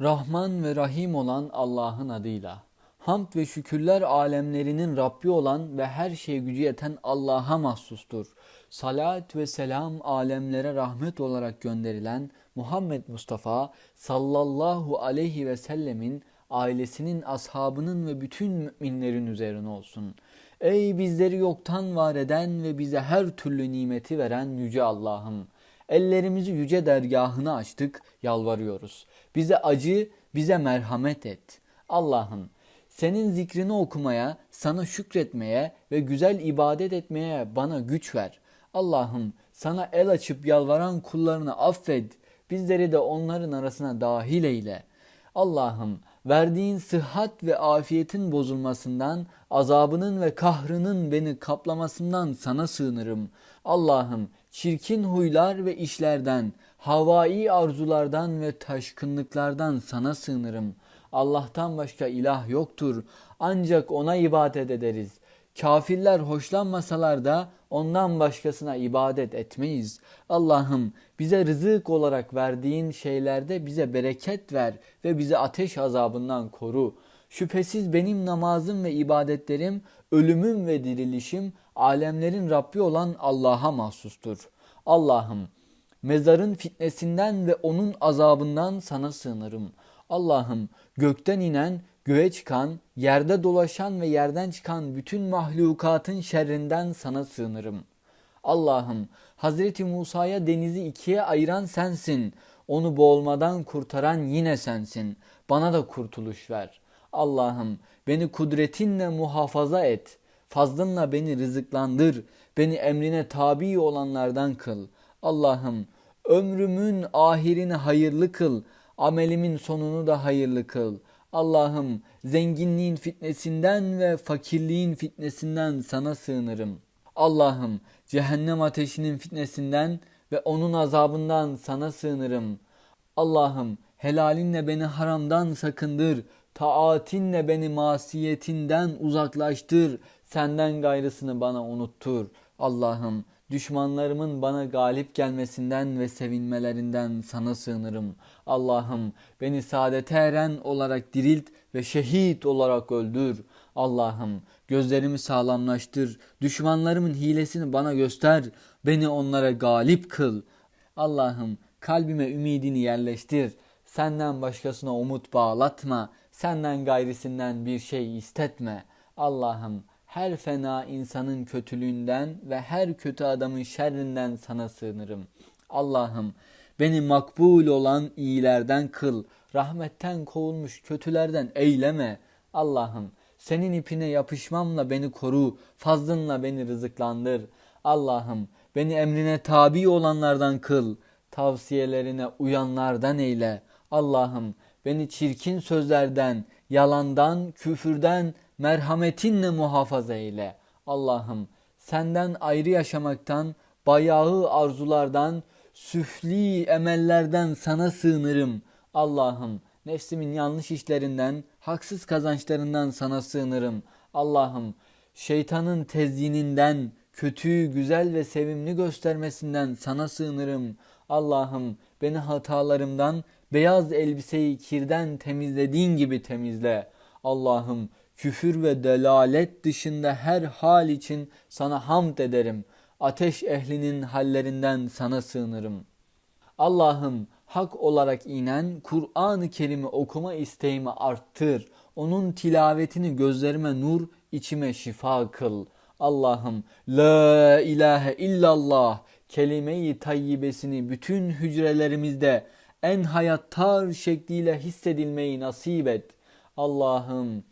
Rahman ve Rahim olan Allah'ın adıyla. Hamd ve şükürler alemlerinin Rabbi olan ve her şeye gücü yeten Allah'a mahsustur. Salat ve selam alemlere rahmet olarak gönderilen Muhammed Mustafa sallallahu aleyhi ve sellemin ailesinin, ashabının ve bütün müminlerin üzerine olsun. Ey bizleri yoktan var eden ve bize her türlü nimeti veren Yüce Allah'ım! Ellerimizi yüce dergahına açtık, yalvarıyoruz. Bize acı, bize merhamet et. Allah'ım senin zikrini okumaya, sana şükretmeye ve güzel ibadet etmeye bana güç ver. Allah'ım sana el açıp yalvaran kullarını affet. Bizleri de onların arasına dahil eyle. Allah'ım verdiğin sıhhat ve afiyetin bozulmasından, azabının ve kahrının beni kaplamasından sana sığınırım. Allah'ım çirkin huylar ve işlerden, havai arzulardan ve taşkınlıklardan sana sığınırım. Allah'tan başka ilah yoktur. Ancak ona ibadet ederiz. Kafirler hoşlanmasalar da ondan başkasına ibadet etmeyiz. Allah'ım bize rızık olarak verdiğin şeylerde bize bereket ver ve bizi ateş azabından koru. Şüphesiz benim namazım ve ibadetlerim, ölümüm ve dirilişim alemlerin Rabbi olan Allah'a mahsustur. Allah'ım mezarın fitnesinden ve onun azabından sana sığınırım. Allah'ım gökten inen, göğe çıkan, yerde dolaşan ve yerden çıkan bütün mahlukatın şerrinden sana sığınırım. Allah'ım Hazreti Musa'ya denizi ikiye ayıran sensin. Onu boğulmadan kurtaran yine sensin. Bana da kurtuluş ver. Allah'ım beni kudretinle muhafaza et. Fazlınla beni rızıklandır. Beni emrine tabi olanlardan kıl. Allah'ım ömrümün ahirini hayırlı kıl. Amelimin sonunu da hayırlı kıl. Allah'ım zenginliğin fitnesinden ve fakirliğin fitnesinden sana sığınırım. Allah'ım cehennem ateşinin fitnesinden ve onun azabından sana sığınırım. Allah'ım helalinle beni haramdan sakındır. Taatinle beni masiyetinden uzaklaştır. Senden gayrısını bana unuttur. Allah'ım düşmanlarımın bana galip gelmesinden ve sevinmelerinden sana sığınırım. Allah'ım beni saadete eren olarak dirilt ve şehit olarak öldür. Allah'ım gözlerimi sağlamlaştır. Düşmanlarımın hilesini bana göster. Beni onlara galip kıl. Allah'ım kalbime ümidini yerleştir. Senden başkasına umut bağlatma. Senden gayrisinden bir şey istetme. Allah'ım her fena insanın kötülüğünden ve her kötü adamın şerrinden sana sığınırım. Allah'ım beni makbul olan iyilerden kıl. Rahmetten kovulmuş kötülerden eyleme. Allah'ım senin ipine yapışmamla beni koru. Fazlınla beni rızıklandır. Allah'ım beni emrine tabi olanlardan kıl. Tavsiyelerine uyanlardan eyle. Allah'ım beni çirkin sözlerden, yalandan, küfürden, merhametinle muhafaza eyle. Allah'ım senden ayrı yaşamaktan, bayağı arzulardan, süfli emellerden sana sığınırım. Allah'ım nefsimin yanlış işlerinden, haksız kazançlarından sana sığınırım. Allah'ım şeytanın tezyininden, kötüyü güzel ve sevimli göstermesinden sana sığınırım. Allah'ım beni hatalarımdan, beyaz elbiseyi kirden temizlediğin gibi temizle. Allah'ım küfür ve delalet dışında her hal için sana hamd ederim. Ateş ehlinin hallerinden sana sığınırım. Allah'ım hak olarak inen Kur'an-ı Kerim'i okuma isteğimi arttır. Onun tilavetini gözlerime nur, içime şifa kıl. Allah'ım la ilahe illallah kelime-i tayyibesini bütün hücrelerimizde en hayattar şekliyle hissedilmeyi nasip et. Allah'ım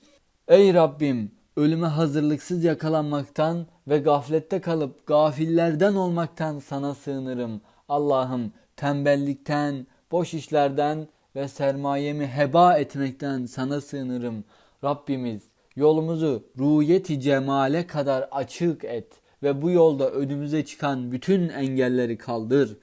ey Rabbim ölüme hazırlıksız yakalanmaktan ve gaflette kalıp gafillerden olmaktan sana sığınırım. Allah'ım tembellikten, boş işlerden ve sermayemi heba etmekten sana sığınırım. Rabbimiz yolumuzu ruhiyeti cemale kadar açık et ve bu yolda önümüze çıkan bütün engelleri kaldır.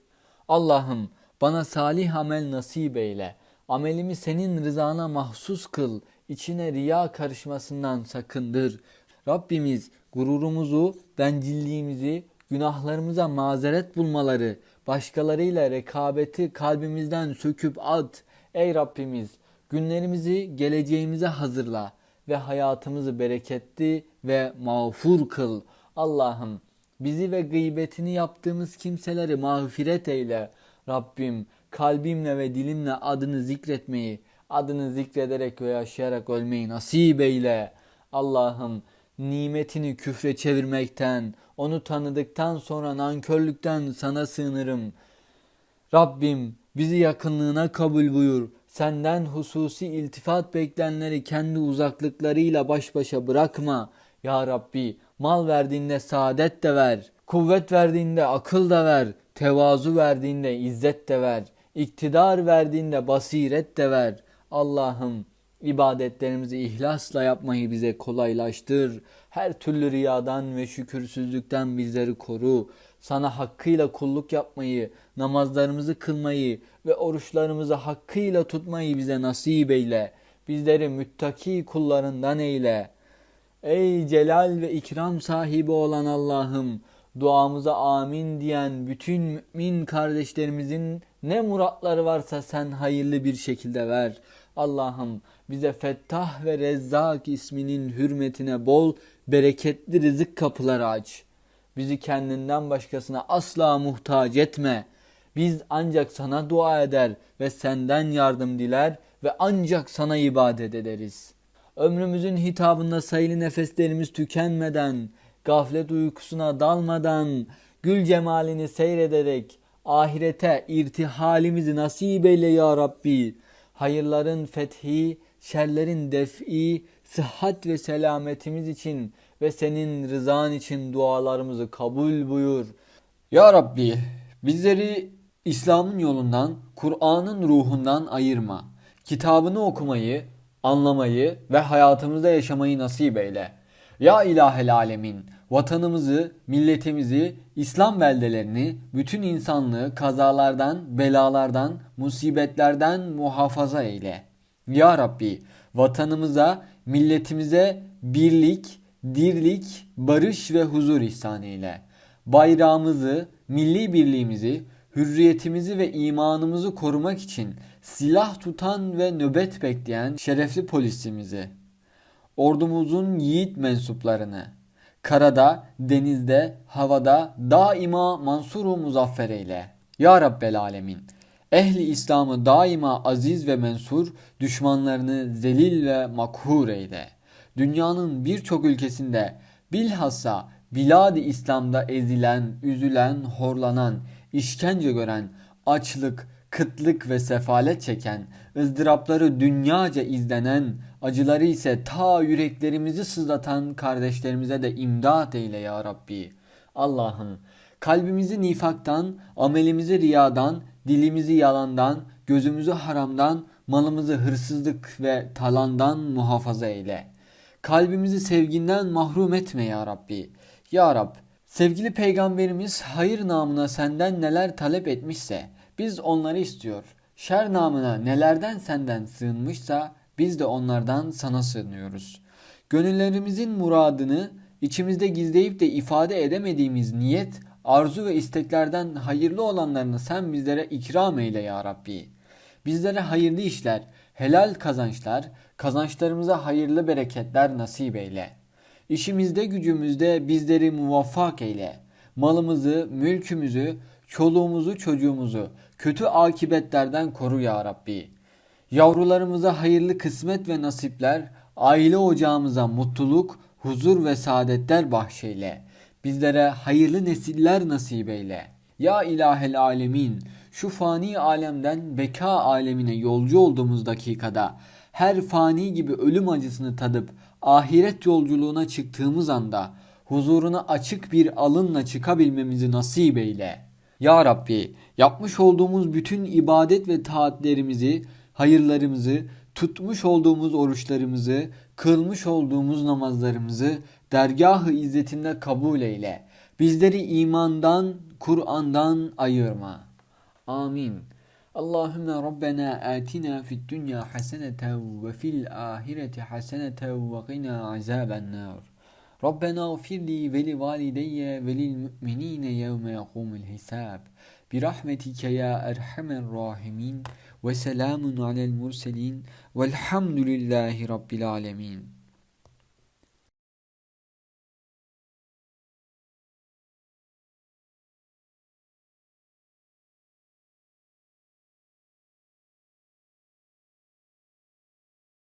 Allah'ım bana salih amel nasip eyle. Amelimi senin rızana mahsus kıl. İçine riya karışmasından sakındır. Rabbimiz gururumuzu, bencilliğimizi, günahlarımıza mazeret bulmaları, başkalarıyla rekabeti kalbimizden söküp at. Ey Rabbimiz Günlerimizi geleceğimize hazırla ve hayatımızı bereketli ve mağfur kıl. Allah'ım bizi ve gıybetini yaptığımız kimseleri mağfiret eyle. Rabbim kalbimle ve dilimle adını zikretmeyi, adını zikrederek ve yaşayarak ölmeyi nasip eyle. Allah'ım nimetini küfre çevirmekten, onu tanıdıktan sonra nankörlükten sana sığınırım. Rabbim bizi yakınlığına kabul buyur. Senden hususi iltifat beklenleri kendi uzaklıklarıyla baş başa bırakma. Ya Rabbi mal verdiğinde saadet de ver. Kuvvet verdiğinde akıl da ver. Tevazu verdiğinde izzet de ver. İktidar verdiğinde basiret de ver. Allah'ım ibadetlerimizi ihlasla yapmayı bize kolaylaştır. Her türlü riyadan ve şükürsüzlükten bizleri koru. Sana hakkıyla kulluk yapmayı, namazlarımızı kılmayı ve oruçlarımızı hakkıyla tutmayı bize nasip eyle. Bizleri müttaki kullarından eyle. Ey celal ve ikram sahibi olan Allah'ım, duamıza amin diyen bütün mümin kardeşlerimizin ne muratları varsa sen hayırlı bir şekilde ver. Allah'ım bize Fettah ve Rezzak isminin hürmetine bol, bereketli rızık kapıları aç. Bizi kendinden başkasına asla muhtaç etme. Biz ancak sana dua eder ve senden yardım diler ve ancak sana ibadet ederiz. Ömrümüzün hitabında sayılı nefeslerimiz tükenmeden, gaflet uykusuna dalmadan, gül cemalini seyrederek, ahirete irtihalimizi nasip eyle ya Rabbi. Hayırların fethi, şerlerin def'i, sıhhat ve selametimiz için ve senin rızan için dualarımızı kabul buyur. Ya Rabbi bizleri İslam'ın yolundan, Kur'an'ın ruhundan ayırma. Kitabını okumayı, anlamayı ve hayatımızda yaşamayı nasip eyle. Ya ilahel alemin, vatanımızı, milletimizi, İslam beldelerini, bütün insanlığı kazalardan, belalardan, musibetlerden muhafaza eyle. Ya Rabbi, vatanımıza, milletimize birlik, dirlik, barış ve huzur ihsan eyle. Bayrağımızı, milli birliğimizi, hürriyetimizi ve imanımızı korumak için silah tutan ve nöbet bekleyen şerefli polisimizi, ordumuzun yiğit mensuplarını, karada, denizde, havada daima mansuru muzaffer eyle. Ya Rabbel Alemin, ehli İslam'ı daima aziz ve mensur, düşmanlarını zelil ve makhur eyle. Dünyanın birçok ülkesinde bilhassa bilad-i İslam'da ezilen, üzülen, horlanan, işkence gören, açlık, kıtlık ve sefalet çeken, ızdırapları dünyaca izlenen, acıları ise ta yüreklerimizi sızlatan kardeşlerimize de imdat eyle ya Rabbi. Allah'ım kalbimizi nifaktan, amelimizi riyadan, dilimizi yalandan, gözümüzü haramdan, malımızı hırsızlık ve talandan muhafaza eyle. Kalbimizi sevginden mahrum etme ya Rabbi. Ya Rab, sevgili peygamberimiz hayır namına senden neler talep etmişse biz onları istiyor. Şer namına nelerden senden sığınmışsa biz de onlardan sana sığınıyoruz. Gönüllerimizin muradını içimizde gizleyip de ifade edemediğimiz niyet, arzu ve isteklerden hayırlı olanlarını sen bizlere ikram eyle ya Rabbi. Bizlere hayırlı işler, helal kazançlar, kazançlarımıza hayırlı bereketler nasip eyle. İşimizde gücümüzde bizleri muvaffak eyle. Malımızı, mülkümüzü, çoluğumuzu, çocuğumuzu kötü akibetlerden koru ya Rabbi. Yavrularımıza hayırlı kısmet ve nasipler, aile ocağımıza mutluluk, huzur ve saadetler bahşeyle. Bizlere hayırlı nesiller nasip eyle. Ya ilahel alemin, şu fani alemden beka alemine yolcu olduğumuz dakikada her fani gibi ölüm acısını tadıp ahiret yolculuğuna çıktığımız anda huzuruna açık bir alınla çıkabilmemizi nasip eyle. Ya Rabbi yapmış olduğumuz bütün ibadet ve taatlerimizi, hayırlarımızı, tutmuş olduğumuz oruçlarımızı, kılmış olduğumuz namazlarımızı dergahı izzetinde kabul eyle. Bizleri imandan, Kur'an'dan ayırma. Amin. Allahümme Rabbena atina fid dünya haseneten ve fil ahireti haseneten ve qina azaben nar. Rabbena gfir li ve li valideyye ve lil yevme yekumul hisab. برحمتك يا أرحم الراحمين وسلام على المرسلين والحمد لله رب العالمين